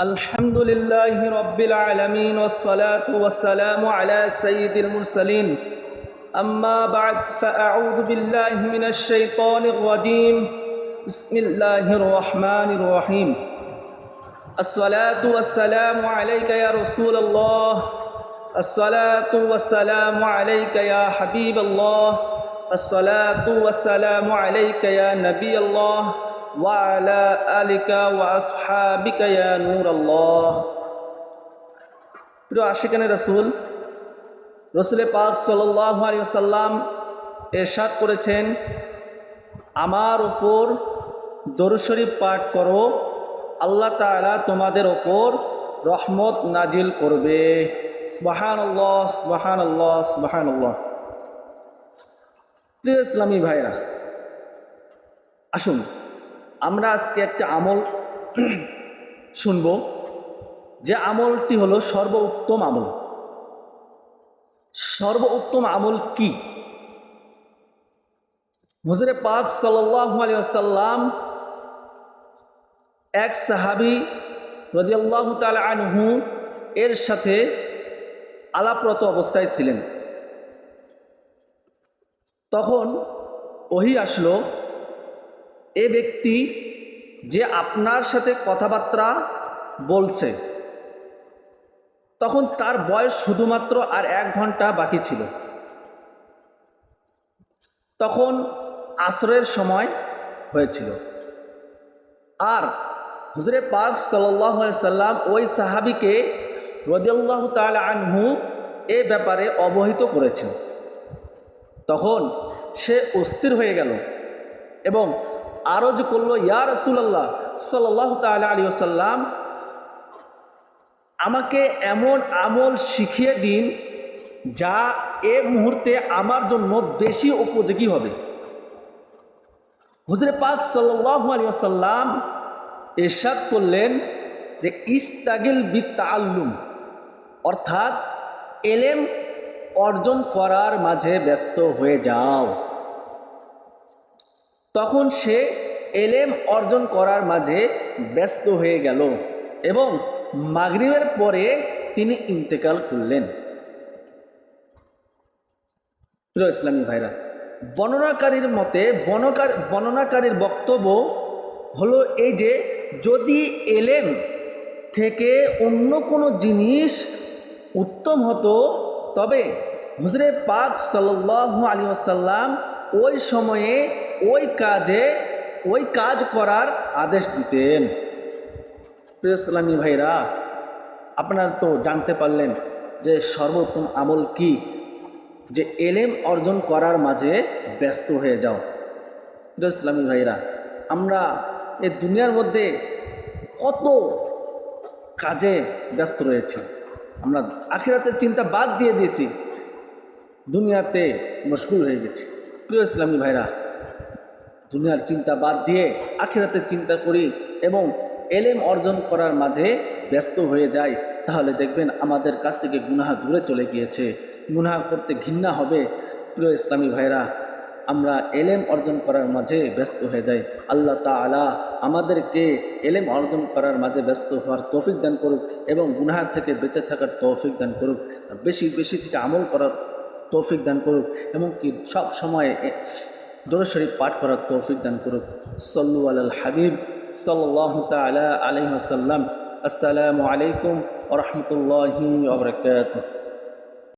الحمد لله رب العالمين والصلاة والسلام على سيد المرسلين أما بعد فأعوذ بالله من الشيطان الرجيم بسم الله الرحمن الرحيم الصلاة والسلام عليك يا رسول الله الصلاة والسلام عليك يا حبيب الله الصلاة والسلام عليك يا نبي الله وعلى آلك وأصحابك يا نور الله প্রিয় আশিকানে রসুল রসুলে পাক সাল্লাহ আলী সাল্লাম এরশাদ করেছেন আমার ওপর দরুশরীফ পাঠ করো আল্লাহ তাআলা তোমাদের ওপর রহমত নাজিল করবে স্বাহান আল্লাহ স্বাহান আল্লাহ স্বাহান আল্লাহ প্রিয় ইসলামী ভাইরা আসুন আমরা আজকে একটা আমল শুনব, যে আমলটি হলো সর্বোত্তম আমল। সর্বোত্তম আমল কি? হুজরে পাক সাল্লাহ আলিয়াল্লাম এক সাহাবি রদিয়াল্লাহ তালা আনহু এর সাথে আলাপরত অবস্থায় ছিলেন। তখন ওহি আসলো এ ব্যক্তি যে আপনার সাথে কথাবার্তা বলছে, তখন তার বয়স শুধুমাত্র আর এক ঘণ্টা বাকি ছিল। তখন আসরের সময় হয়েছিল। আর হুজরে পাক সাল্লাম ওই সাহাবিকে রদিয়াল্লাহ তাল আনহু এ ব্যাপারে অবহিত করেছেন। তখন সে অস্থির হয়ে গেল এবং আরজ করল, ইয়া রসুল্লাহ সাল্লাহ তাল আলী আসাল্লাম আমাকে এমন আমল শিখিয়ে দিন যা এ মুহূর্তে আমার জন্য বেশি উপযোগী হবে। হুজরে পাক সাল্লাহ আলী আসাল্লাম এরশাদ করলেন যে, ইস্তাগিল বি তাল্লুম অর্থাৎ এলেম অর্জন করার মাঝে ব্যস্ত হয়ে যাও। তখন সে এলেম অর্জন করার মাঝে ব্যস্ত হয়ে গেল এবং মাগরিবের পরে তিনি ইন্তেকাল করলেন। প্রিয় ইসলামী ভাইরা, বর্ণনাকারীর মতে বর্ণকার বর্ণনাকারীর বক্তব্য হলো এই যে, যদি এলেম থেকে অন্য কোনো জিনিস উত্তম হতো, তবে হুজরে পাক সাল্লাহ আলী আসাল্লাম ওই সময়ে ওই কাজে, ওই কাজ করার আদেশ দিতেন। প্রিয় ইসলামী ভাইরা, আপনারা তো জানতে পারলেন যে সর্বোত্তম আমল কি? যে এলেম অর্জন করার মাঝে ব্যস্ত হয়ে যাও। প্রিয় ইসলামী ভাইরা, আমরা এ দুনিয়ার মধ্যে কত কাজে ব্যস্ত রয়েছি। আমরা আখিরাতের চিন্তা বাদ দিয়ে দিয়েছি। দুনিয়াতে মুশকুল হয়ে গেছি। প্রিয় ইসলামী ভাইরা দুনিয়ার চিন্তা বাদ দিয়ে আখিরাতের চিন্তা করি এবং এলেম অর্জন করার মাঝে ব্যস্ত হয়ে যাই, তাহলে দেখবেন আমাদের কাছ থেকে গুনাহা দূরে চলে গিয়েছে। গুনাহা করতে ঘৃণা হবে। প্রিয় ইসলামী ভাইরা, আমরা এলেম অর্জন করার মাঝে ব্যস্ত হয়ে যাই। আল্লাহ তালা আমাদেরকে এলেম অর্জন করার মাঝে ব্যস্ত হওয়ার তৌফিক দান করুক এবং গুনাহার থেকে বেঁচে থাকার তৌফিক দান করুক। বেশি বেশি থেকে আমল করার তৌফিক দান করুক। এবং কি সব সময় দরুদ শরীফ পাঠ করার তৌফিক দান করুক। সল্লু আল হাবিব সাল্লাহ তালা আলহিহাসাল্লাম আসসালামু আলাইকুম ওরহমতুল্লাহি আবরকাত